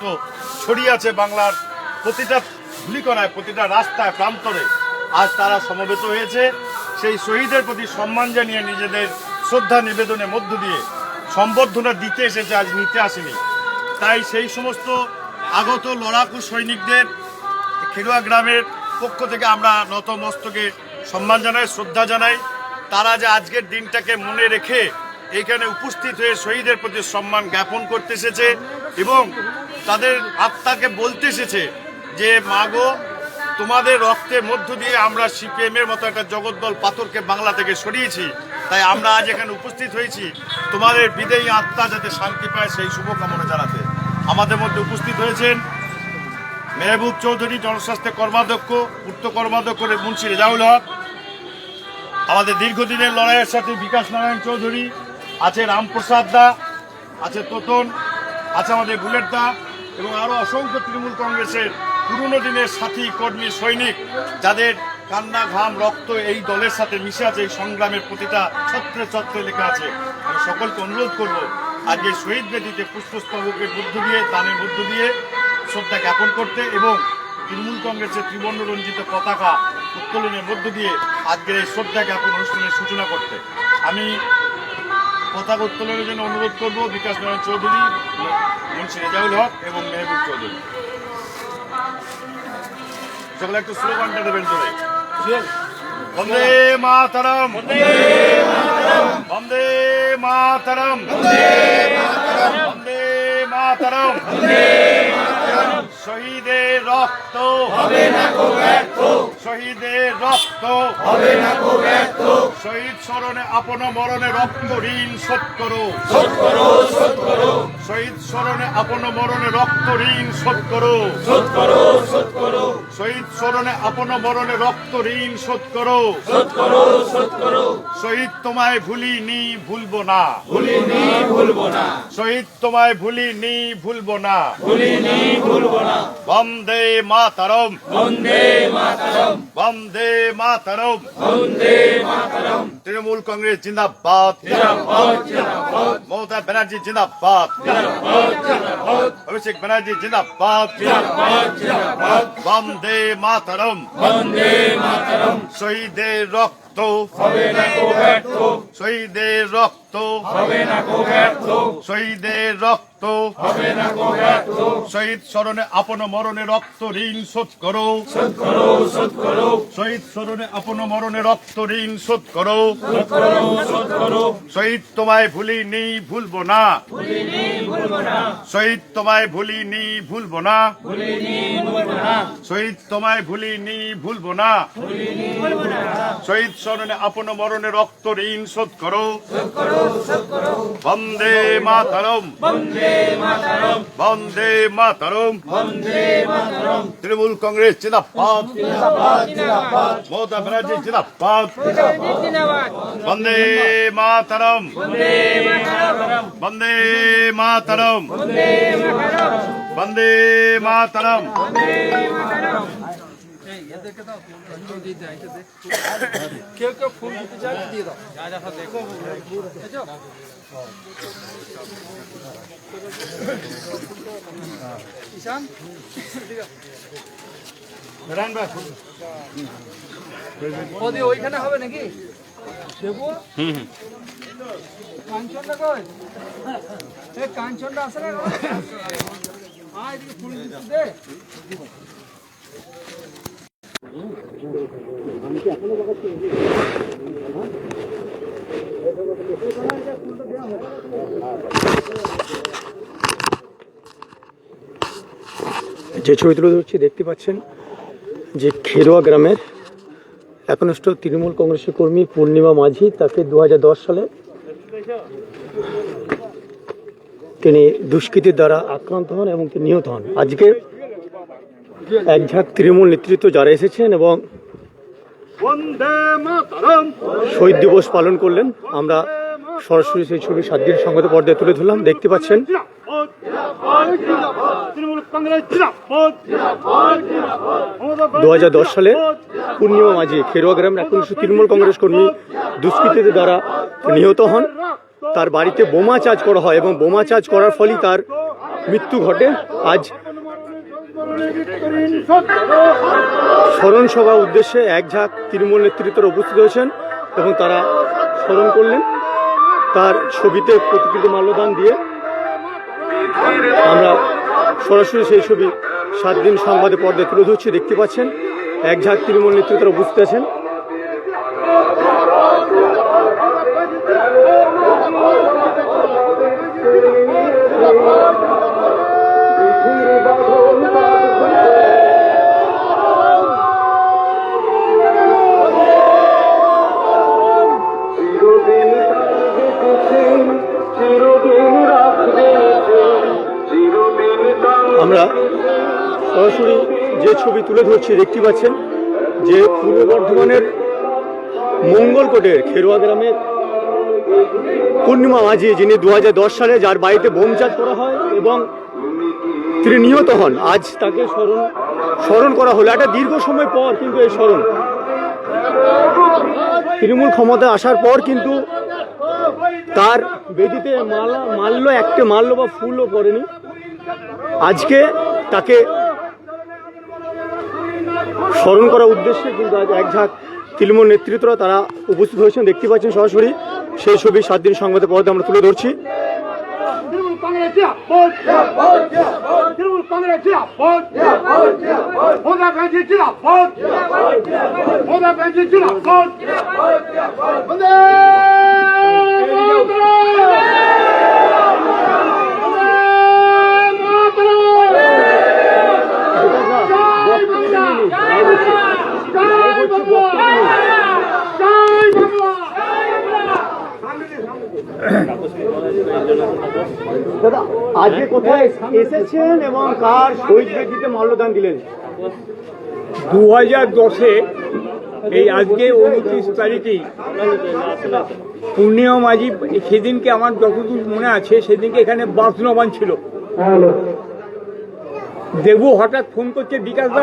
রক্ত ছড়িয়ে আছে বাংলার প্রতিটা ধুলিকণায়, প্রতিটা রাস্তায়, প্রান্তরে। আজ তারা সমবেত হয়েছে। সেই শহীদের প্রতি সম্মান জানিয়ে নিজেদের শ্রদ্ধা নিবেদনের মধ্য দিয়ে সম্বর্ধনা দিতে এসেছে আজ নিতে আসেনি। তাই সেই সমস্ত আগত লড়াকু সৈনিকদের খেরুয়া গ্রামের পক্ষ থেকে আমরা নতমস্তকে সম্মান জানাই, শ্রদ্ধা জানাই। তারা যে আজকের দিনটাকে মনে রেখে এখানে উপস্থিত হয়ে শহীদের প্রতি সম্মান জ্ঞাপন করতে এসেছে এবং তাদের আত্মাকে বলতে এসেছে যে মাগো তোমাদের রক্তের মধ্য দিয়ে আমরা সিপিএম এর মতো একটা জগদ্দল পাথরকে বাংলা থেকে সরিয়েছি। তাই আমরা আজ এখানে উপস্থিত হয়েছি। তোমাদের বিদেয়ী আত্মা যাতে শান্তি পায় সেই শুভকামনা জানাতে। আমাদের মধ্যে উপস্থিত হয়েছেন মেহবুব চৌধুরী, জনস্বাস্থ্য কর্মাধ্যক্ষ, পূর্ত কর্মাধ্যক্ষ মুন্সি রেজাউল হক। আমাদের দীর্ঘদিনের লড়াইয়ের সাথে বিকাশ নারায়ণ চৌধুরী আছে রামপ্রসাদ দা, আছে তোতন, আছে আমাদের বুলেট দা, এবং আরও অসংখ্য তৃণমূল কংগ্রেসের পুরনো দিনের সাথী, কর্মী, সৈনিক, যাদের কান্না, ঘাম, রক্ত এই দলের সাথে মিশে আছে, এই সংগ্রামের প্রতিটা ছত্রে ছত্রে লেখা আছে। আমি সকলকে অনুরোধ করব, আজকে শহীদ বেদিতে পুষ্পস্তবকের মধ্য দিয়ে, দানের মধ্য দিয়ে শ্রদ্ধা জ্ঞাপন করতে এবং তৃণমূল কংগ্রেসের ত্রিবর্ণ রঞ্জিত পতাকা উত্তোলনের মধ্য দিয়ে আজকের এই শ্রদ্ধা জ্ঞাপন অনুষ্ঠানের সূচনা করতে। আমি পতাকা উত্তোলনের জন্য অনুরোধ করব বিকাশ নারায়ণ চৌধুরী মুন্সি রেজাউল হক এবং মেহবুব চৌধুরী। সকলে একটু স্লোগানটা দেবেন জোরে। বন্দে মাতরম। বন্দে মাতরম। বন্দে মাতরম। শহীদের রক্ত। হবে না গো ব্যর্থ। শহীদের রক্ত। হবে না গো ব্যর্থ। শহীদ স্মরণে আপন মরণে রক্ত ঋণ শোধ করো। শোধ করো শোধ করো। শহীদ স্মরণে আপন মরণে রক্ত ঋণ শোধ করো। শোধ করো শোধ করো। শহীদ স্মরণে আপন মরণে রক্ত ঋণ শোধ করো। শোধ করো শোধ করো। শহীদ তোমায় ভুলিনি ভুলবো না। ভুলিনি ভুলবো না। শহীদ তোমায় ভুলিনি ভুলবো না। বন্দে মাতরম। বন্দে মাতরম। বন্দে মাতরম। বন্দে মাতরম। তৃণমূল কংগ্রেস জিন্দাবাদ। মমতা ব্যানার্জি জিন্দাবাদ। অভিষেক ব্যানার্জি জিন্দাবাদ। বন্দে মাতরম। বন্দে মাতরম। শহীদের রক্ত। হবে না গো ব্যর্থ। শহীদের রক্ত। হবে না গো ব্যর্থ। শহীদের রক্ত। হবে না গো ব্যর্থ শহীদ স্মরণে আপন মরণে রক্ত ঋণ শোধ করো। শোধ করো শোধ করো। শহীদ স্মরণে আপন মরণে রক্ত ঋণ শোধ করো। শোধ করো শোধ করো। শহীদ তোমায় ভুলিনি ভুলবো না। ভুলিনি ভুলবো না। শহীদ তোমায় ভুলিনি ভুলবো না। ভুলিনি ভুলবো না। শহীদ তোমায় ভুলিনি ভুলবো না। ভুলিনি ভুলবো না। শহীদ স্মরণে আপন মরণে রক্ত ঋণ শোধ করো। শোধ করো শোধ করো। বন্দে মাতরম। বন্দে বন্দে মাতরম। বন্দে মাতরম। তৃণমূল কংগ্রেস জিন্দাবাদ। মমতা ব্যানার্জি মাতরম। বন্দে মাতরম। বন্দে মাতরম। বন্দে মাতরম। কেউ কেউ ফুল দিতে চায় দিয়ে দাও। ঈশান? ওদি ওইখানে হবে নাকি? দেবো? কাঞ্চনটা কই? কাঞ্চনটা আসে না? আয় ফুল দিতে দে। যে ছবি তুলে ধরছি, দেখতে পাচ্ছেন যে খেরোয়া গ্রামের একনিষ্ঠ তৃণমূল কংগ্রেসের কর্মী পূর্ণিমা মাঝি, তাকে দু হাজার দশ সালে তিনি দুষ্কৃতির দ্বারা আক্রান্ত হন এবং তিনি নিহত হন। আজকে এক ঝাঁক তৃণমূল নেতৃত্ব যারা এসেছেন এবং শহীদ দিবস পালন করলেন, আমরা সরাসরি সেই ছবি সাত দিন সংগত পর্দায় তুলে ধরলাম। দেখতে পাচ্ছেন। দু হাজার দশ সালে পূর্ণিমা মাঝি খেরোয়া গ্রামের একনিষ্ঠ তৃণমূল কংগ্রেস কর্মী দুষ্কৃতীদের দ্বারা নিহত হন। তার বাড়িতে বোমা চার্জ করা হয় এবং বোমা চার্জ করার ফলেই তার মৃত্যু ঘটে। আজ স্মরণ সভা উদ্দেশ্যে এক ঝাঁক তৃণমূল নেতৃত্বের উপস্থিত হয়েছেন এবং তারা স্মরণ করলেন। তার ছবিতে প্রতিকৃত মাল্যদান দিয়ে আমরা সরাসরি সেই ছবি সাত দিন সংবাদে পর্দায় তুলে ধরছি। দেখতে পাচ্ছেন, এক ঝাঁক তৃণমূল নেতৃত্বরা বুঝতে আছেন। যে ছবি তুলে ধরছি, দেখতে পাচ্ছেন? যে পূর্ব বর্ধমানের মঙ্গলকোটের খেরোয়া গ্রামের পূর্ণিমা মাঝি যিনি দু হাজার দশ সালে যার বাড়িতে বোমচাট করা হয় এবং তিনি নিহত হন, আজ তাকে স্মরণ স্মরণ করা হলো। একটা দীর্ঘ সময় পর কিন্তু এই স্মরণ। তৃণমূল ক্ষমতায় আসার পর কিন্তু তার বেদিতে মালা, মাল্য, একটা মাল্য বা ফুলও পড়েনি। আজকে তাকে স্মরণ করার উদ্দেশ্যে কিন্তু আজ এক ঝাঁক তৃণমূল নেতৃত্বরা তারা উপস্থিত হয়েছেন দেখতে পাচ্ছেন সরাসরি সেই ছবি সাত দিন সংবাদে পর্দা আমরা তুলে ধরছি তৃণমূল কংগ্রেস জিন্দাবাদ তৃণমূল কংগ্রেস জিন্দাবাদ মমতা ব্যানার্জি জিন্দাবাদ মমতা ব্যানার্জি জিন্দাবাদ বন্দে দাদা আজকে কোথায় এসেছেন এবং কার শহীদ বেদিতে মাল্যদান দিলেন? দু হাজার দশে এই আজকে উনত্রিশ তারিখেই পূর্ণিমা মাঝি সেদিনকে আমার যতদূর মনে আছে সেদিনকে এখানে বাসনবান ছিল। দেবু হঠাৎ ফোন করছে বিকাশ দা।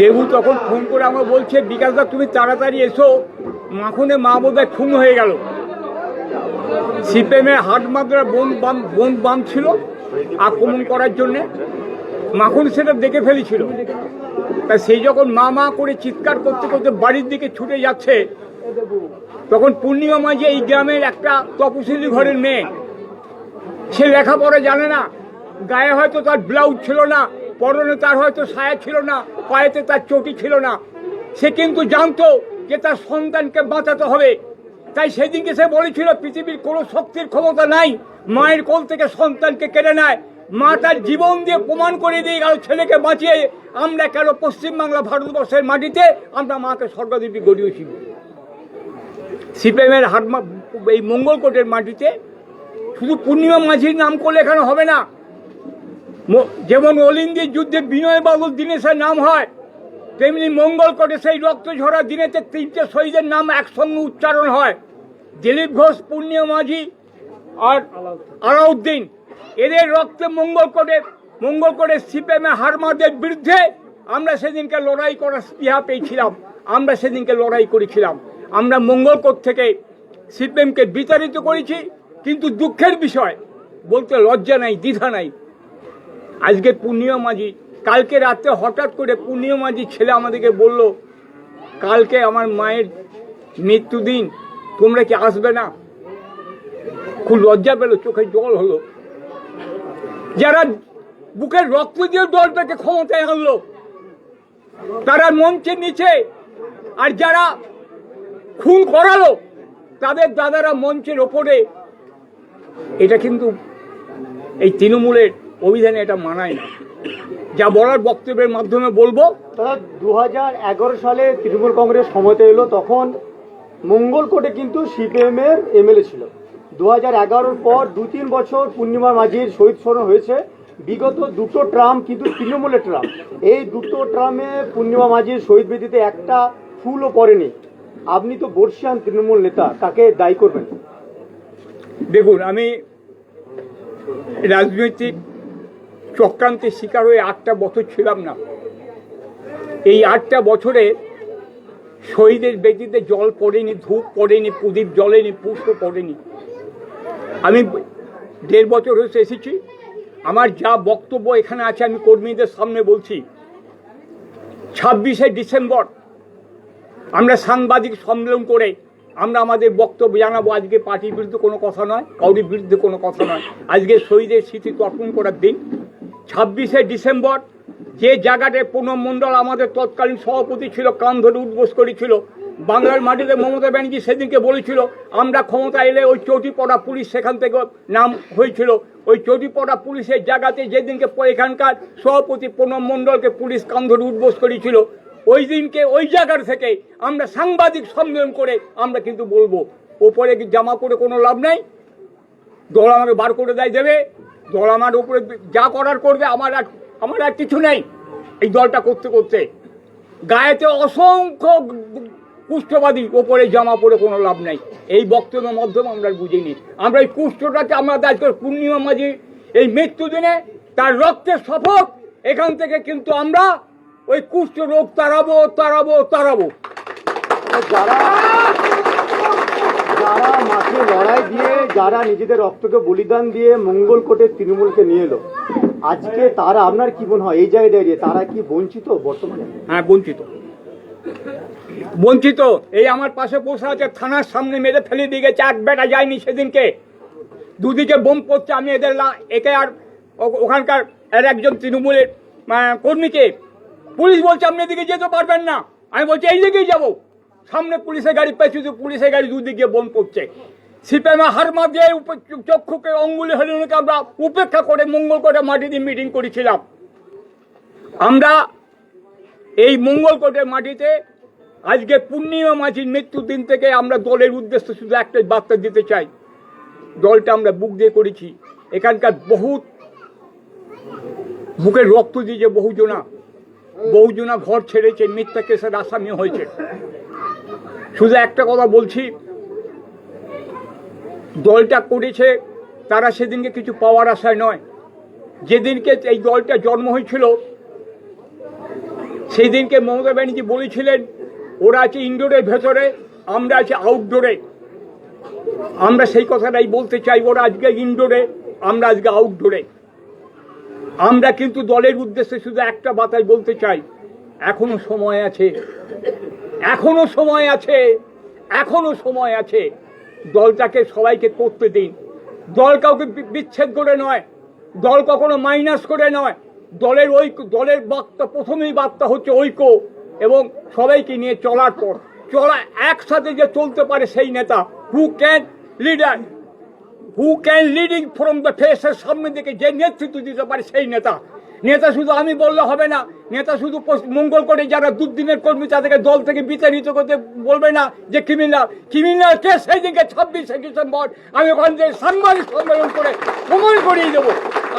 দেবু তখন ফোন করে আমার বলছে, বিকাশ দা, তুমি তাড়াতাড়ি এসো। মাখনে মা বোধহয় খুন হয়ে গেল। সিপিএমের হাট মাদ্রা বোন বাম বোন বাম ছিল আক্রমণ করার জন্যে। মাখন সেটা দেখে ফেলেছিল। তা সেই যখন মা মা করে চিৎকার করতে করতে বাড়ির দিকে ছুটে যাচ্ছে, তখন পূর্ণিমা মাঝে এই গ্রামের একটা তপশিলি ঘরের মেয়ে, সে লেখাপড়া জানে না। গায়ে হয়তো তার ব্লাউজ ছিল না। পরনে তার হয়তো সায়া ছিল না, পায়েতে তার চটি ছিল না। সে কিন্তু জানতো যে তার সন্তানকে বাঁচাতে হবে। তাই সেদিনকে সে বলেছিল, পৃথিবীর কোনো শক্তির ক্ষমতা নাই। মায়ের কোল থেকে সন্তানকে কেড়ে নেয়। মা তার জীবন দিয়ে প্রমাণ করে দিয়ে গেল, ছেলেকে বাঁচিয়ে আমরা কেন পশ্চিমবাংলা ভারতবর্ষের মাটিতে আমরা মাকে স্বর্গদেবী গড়িয়েছিল সিপিএমের হাটমা এই মঙ্গলকোটের মাটিতে শুধু পূর্ণিমা মাঝির নাম করলে এখানে হবে না। যেমন অলিন্দির যুদ্ধে বিনয় বাবুর দিনেশের নাম হয়, তেমনি মঙ্গলকোটে সেই রক্ত ঝরা দিনেতে তিনটে শহীদের নাম একসঙ্গে উচ্চারণ হয়। দিলীপ ঘোষ, পূর্ণিমা মাঝি আর আলাউদ্দিন। এদের রক্তে মঙ্গলকোটে মঙ্গলকোটে সিপিএমে হারমাদের বিরুদ্ধে আমরা সেদিনকে লড়াই করার স্পৃহা পেয়েছিলাম। আমরা সেদিনকে লড়াই করেছিলাম। আমরা মঙ্গলকোট থেকে সিপিএমকে বিতাড়িত করেছি, কিন্তু দুঃখের বিষয়, বলতে লজ্জা নাই, দ্বিধা নাই। আজকে পূর্ণিমা মাঝি কালকে রাতে হঠাৎ করে পূর্ণিমা মাঝি ছেলে আমাদেরকে বলল, কালকে আমার মায়ের মৃত্যুদিন, তোমরা কি আসবে না? খুব লজ্জা পেল, চোখে জল হলো। যারা বুকের রক্ত দিয়ে দলটাকে ক্ষমতায় আনলো, তারা মঞ্চের নিচে, আর যারা খুন করালো, তাদের দাদারা মঞ্চের ওপরে। এটা কিন্তু এই তৃণমূলের অভিধানে এটা মানায় না। যা বলার বক্তব্যের মাধ্যমে বলব দাদা দু সালে তৃণমূল কংগ্রেস ক্ষমতা এলো তখন মঙ্গলকোটে কিন্তু সিপিএম এর এমএলএ ছিল। দু হাজার এগারোর পর দু তিন বছর পূর্ণিমা মাঝির শহীদ স্মরণ হয়েছে। বিগত দুটো ট্রাম কিন্তু তৃণমূলের ট্রাম। এই দুটো ট্রামে পূর্ণিমা মাঝির শহীদ বেদিতে একটা ফুলও পড়েনি। আপনি তো বর্ষিয়ান তৃণমূল নেতা তাকে দায়ী করবেন? দেখুন আমি রাজনৈতিক চক্রান্তের শিকার হয়ে আটটা বছর ছিলাম না। এই আটটা বছরে শহীদের বেদিতে জল পড়েনি, ধূপ পড়েনি, প্রদীপ জ্বলেনি, পুষ্প পড়েনি। আমি দেড় বছর হয়েছে এসেছি। আমার যা বক্তব্য এখানে আছে আমি কর্মীদের সামনে বলছি। ছাব্বিশে ডিসেম্বর আমরা সাংবাদিক সম্মেলন করে আমরা আমাদের বক্তব্য জানাব। আজকে পার্টির বিরুদ্ধে কোনো কথা নয়, কাউরির বিরুদ্ধে কোনো কথা নয়। আজকে শহীদের স্মৃতি তর্পণ করার দিন। ছাব্বিশে ডিসেম্বর, যে জায়গাটায় প্রণব মণ্ডল আমাদের তৎকালীন সভাপতি ছিল, কান ধরে উদ্বোস করেছিল, বাংলার মাটিতে মমতা ব্যানার্জি সেদিনকে বলেছিল, আমরা ক্ষমতা এলে ওই চৌটিপড়া পুলিশ সেখান থেকে নাম হয়েছিল। ওই চৌটিপড়া পুলিশের জায়গাতে যেদিনকে এখানকার সভাপতি প্রণব মণ্ডলকে পুলিশ কান ধরে উদ্বোস করেছিল, ওই দিনকে, ওই জায়গার থেকে আমরা সাংবাদিক সম্মেলন করে আমরা কিন্তু বলব, ওপরে জামা করে কোনো লাভ নাই? দল আমাকে বার করে দেয় দেবে দল আমার উপরে যা করার করবে, আমার আর আমার আর কিছু নেই এই দলটা করতে করতে। গায়েতে অসংখ্য কুষ্ঠবাদী ওপরে জামা পরে কোনো লাভ নাই। এই বক্তব্যের মাধ্যমে আমরা বুঝিনি। আমরা এই কুষ্ঠটাকে আমরা আজকে পূর্ণিমা মাঝি এই মৃত্যু দিনে তার রক্তের শপথ, এখান থেকে কিন্তু আমরা ওই কুষ্ঠ রোগ তাড়াবো তাড়াবো তাড়াবো। যারা যারা মাঠে লড়াই দিয়ে যারা নিজেদের রক্তকে বলিদান দিয়ে মঙ্গলকোটের তৃণমূলকে নিয়ে এলো। আজকে তারা, আপনার কি মনে হয়? এই জায়গায় দাঁড়িয়ে তারা কি বঞ্চিত বর্তমানে? হ্যাঁ বঞ্চিত। বঞ্চিত। এই আমার পাশে বসে আছে, থানার সামনে মেরে ফেলে দিয়ে গেছে, এক বেটা যায়নি সেদিনকে। দুদিকে বোম পড়ছে, আমি এদের একে আর ওখানকার এর একজন তৃণমূলের কর্মীকে। পুলিশ বলছে, আপনি এদিকে যেতে পারবেন না। আমি বলছি এই দিকেই যাব। সামনে পুলিশের গাড়ি পেছনে পুলিশের গাড়ি দুদিকে বোম পড়ছে সিপিএমে হার দিয়ে চক্ষুকে অঙ্গুলি হরিণকে আমরা উপেক্ষা করে মঙ্গল করে মাটি দিয়ে মিটিং করেছিলাম। আমরা এই মঙ্গলকোটের মাটিতে আজকে পূর্ণিমা মাঝির মৃত্যুর দিন থেকে আমরা দলের উদ্দেশ্যে শুধু একটাই বার্তা দিতে চাই। দলটা আমরা বুক দিয়ে করেছি। এখানকার বহুত বুকের রক্ত দিয়েছে বহুজনা বহুজনা ঘর ছেড়েছে, মিথ্যা কেসের আসামি হয়েছে। শুধু একটা কথা বলছি। দলটা করেছে, তারা সেদিনকে কিছু পাওয়ার আশায় নয়। যেদিনকে এই দলটা জন্ম হয়েছিল সেই দিনকে মমতা ব্যানার্জি বলেছিলেন, ওরা আছে ইনডোরের ভেতরে, আমরা আছি আউটডোরে আমরা সেই কথাটাই বলতে চাই ওরা আজকে ইনডোরে আমরা আজকে আউটডোরে আমরা কিন্তু দলের উদ্দেশ্যে শুধু একটা বাতাই বলতে চাই, এখনও সময় আছে। এখনও সময় আছে, এখনও সময় আছে। দলটাকে সবাইকে করতে দিন। দল কাউকে বিচ্ছেদ করে নয়, দল কখনো মাইনাস করে নয়। দলের ঐক্য, দলের বার্তা, প্রথমেই বার্তা হচ্ছে ঐক্য এবং সবাইকে নিয়ে চলার পর। চলা একসাথে যে চলতে পারে সেই নেতা। Who can leader who can leading from the ফেসের সামনে দিকে যে নেতৃত্ব দিতে পারে সেই নেতা। নেতা শুধু আমি বললে হবে না। নেতা শুধু মঙ্গল করে যারা দুদিনের কর্মী, তাদেরকে দল থেকে বিতাড়িত করতে বলবে না যে ক্রিমিনাল ক্রিমিনাল কে সেই দিকে ছাব্বিশে ডিসেম্বর আমি ওখান থেকে সাংবাদিক সম্মেলন করে প্রমাণ করিয়ে দেবো।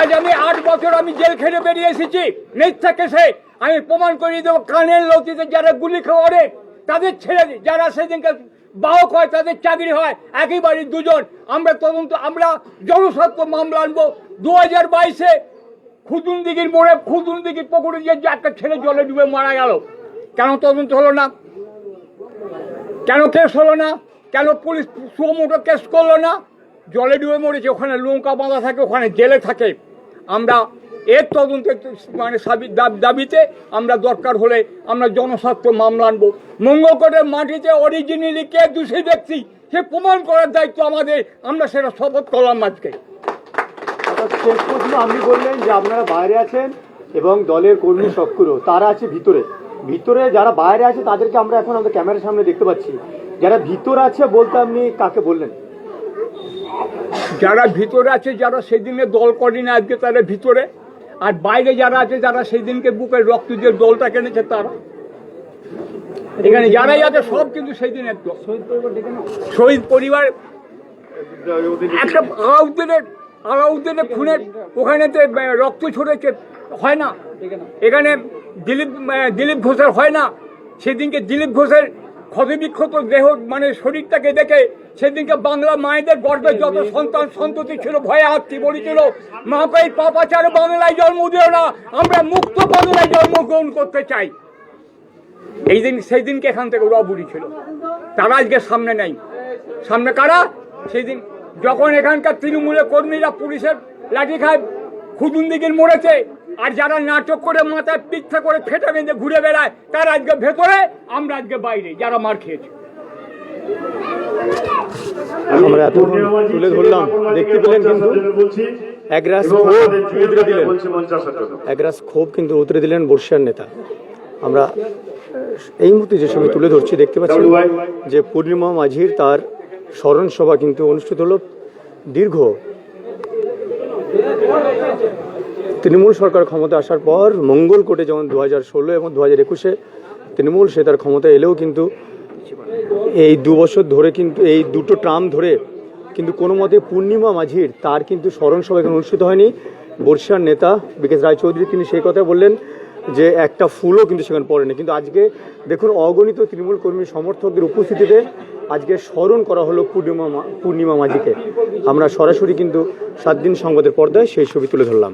আজ আমি আট বছর আমি জেল খেটে বেরিয়ে এসেছি, মিথ্যা কেসে। আমি প্রমাণ করিয়ে দেবো, কানের লতিতে যারা গুলি খাওয়ারে, তাদের ছেড়ে। যারা সেদিনকে বাহক হয়, তাদের চাকরি হয়, একই বাড়ির দুজন। আমরা তদন্ত আমরা জনস্বার্থ মামলা আনব। দু হাজার বাইশে খুদুন দিঘির মোড়ে খুদুন দিঘির পুকুরে যে একটা ছেলে জলে ডুবে মারা গেল। কেন তদন্ত হলো না? কেন কেস হলো না? কেন পুলিশ সুমোটো কেস করল না? জলে ডুবে মরেছে, ওখানে লঙ্কা বাঁধা থাকে, ওখানে জেলে থাকে। আমরা এর তদন্তে মানে দাবিতে আমরা দরকার হলে আমরা জনস্বার্থ মামলা আনব। মঙ্গলকোটের মাটিতে অরিজিনালি কে দোষী ব্যক্তি, সে প্রমাণ করার দায়িত্ব আমাদের। আমরা সেটা শপথ করলাম আজকে। অর্থাৎ শেষ পর্যন্ত আপনি বললেন যে আপনারা বাইরে আছেন এবং দলের কর্মী সক্রিয় তারা আছে ভিতরে। ভিতরে যারা বাইরে আছে তাদেরকে আমরা এখন আমাদের ক্যামেরার সামনে দেখতে পাচ্ছি। যারা ভিতরে আছে বলতে আপনি কাকে বললেন? যারা ভিতরে আছে যারা সেদিনে দল করেনি আজকে তারা ভিতরে। আর বাইরে যারা আছে যারা সেদিনকে বুকের রক্ত দিয়ে দলটা কেনেছে তারা। এখানে যারাই আছে সব কিন্তু সেদিনের দল। শহীদ পরিবার একটা আলাউদ্দিনের খুনের ওখানে তো রক্ত ছড়েছে, হয় না। এখানে দিলীপ দিলীপ ঘোষের হয় না। সেদিনকে দিলীপ ঘোষের ক্ষতবিক্ষত দেহ মানে শরীরটাকে দেখে সেদিনকে বাংলা মায়েদের গর্বে যত সন্তান সন্ততি ছিল, ভয়ে হাতটি বলেছিল মহাপাই পাপাচার, বাংলায় জন্ম দিও না, আমরা মুক্ত বাংলায় জন্মগ্রহণ করতে চাই। এই দিন, সেই দিনকে এখান থেকে রবুরি ছিল। তারা আজকে সামনে নেই। সামনে কারা? সেই দিন যখন এখানকার তৃণমূলের কর্মীরা পুলিশের লাঠি খায় খুদুন দিকে মরেছে আর যারা নাটক করে মাথায় পিঠা করে ফেটে বেঁধে ঘুরে বেড়ায় তারা আজকে ভেতরে আমরা আজকে বাইরে যারা মার খেয়েছে। আমরা এতক্ষণ তুলে ধরলাম দেখতে পেলেন কিন্তু ক্ষোভ উতরে দিলেন। ক্ষোভ কিন্তু উতরে দিলেন বর্ষিয়ার নেতা। আমরা এই মুহূর্তে যে সময় তুলে ধরছি দেখতে পাচ্ছি যে পূর্ণিমা মাঝির তার স্মরণ সভা কিন্তু অনুষ্ঠিত হলো দীর্ঘ। তৃণমূল সরকার ক্ষমতা আসার পর মঙ্গলকোটে যেমন দু হাজার ষোলো এবং দু হাজার একুশে তৃণমূল সে তার ক্ষমতা এলেও কিন্তু এই দু বছর ধরে কিন্তু এই দুটো ট্রাম ধরে কিন্তু কোনো মতে পূর্ণিমা মাঝির তার কিন্তু স্মরণ সভা এখানে অনুষ্ঠিত হয়নি। বর্ষার নেতা বিকেশ রায়চৌধুরী তিনি সেই কথা বললেন যে একটা ফুলও কিন্তু সেখানে পড়েনি। কিন্তু আজকে দেখুন অগণিত তৃণমূল কর্মী সমর্থকদের উপস্থিতিতে আজকে স্মরণ করা হলো পূর্ণিমা পূর্ণিমা মাঝিকে। আমরা সরাসরি কিন্তু সাত দিন সংবাদের পর্দায় সেই ছবি তুলে ধরলাম।